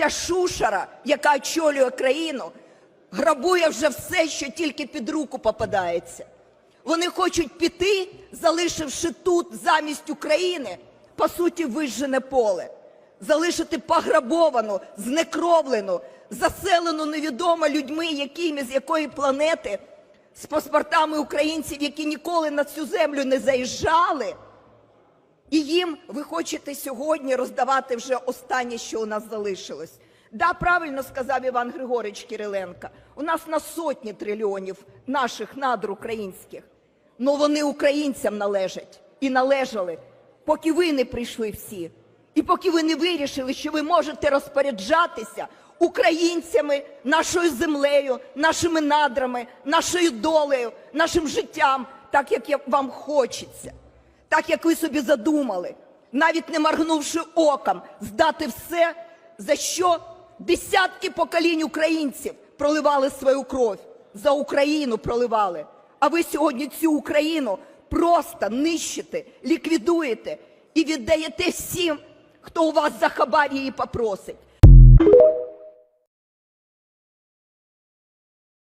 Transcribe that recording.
Ця шушера, яка очолює країну, грабує вже все, що тільки під руку попадається. Вони хочуть піти, залишивши тут замість України, по суті, вижжене поле, залишити пограбовану, знекровлену, заселену невідомо людьми, якими з якої планети, з паспортами українців, які ніколи на цю землю не заїжджали. І їм ви хочете сьогодні роздавати вже останнє, що у нас залишилось. Да, правильно сказав Іван Григорович Кириленко. У нас на сотні трильйонів наших надр українських. Ну вони українцям належать і належали, поки ви не прийшли всі. І поки ви не вирішили, що ви можете розпоряджатися українцями, нашою землею, нашими надрами, нашою долею, нашим життям, так як вам хочеться так як ви собі задумали, навіть не моргнувши оком, здати все, за що десятки поколінь українців проливали свою кров, за Україну проливали. А ви сьогодні цю Україну просто нищите, ліквідуєте і віддаєте всім, хто у вас за хабар її попросить.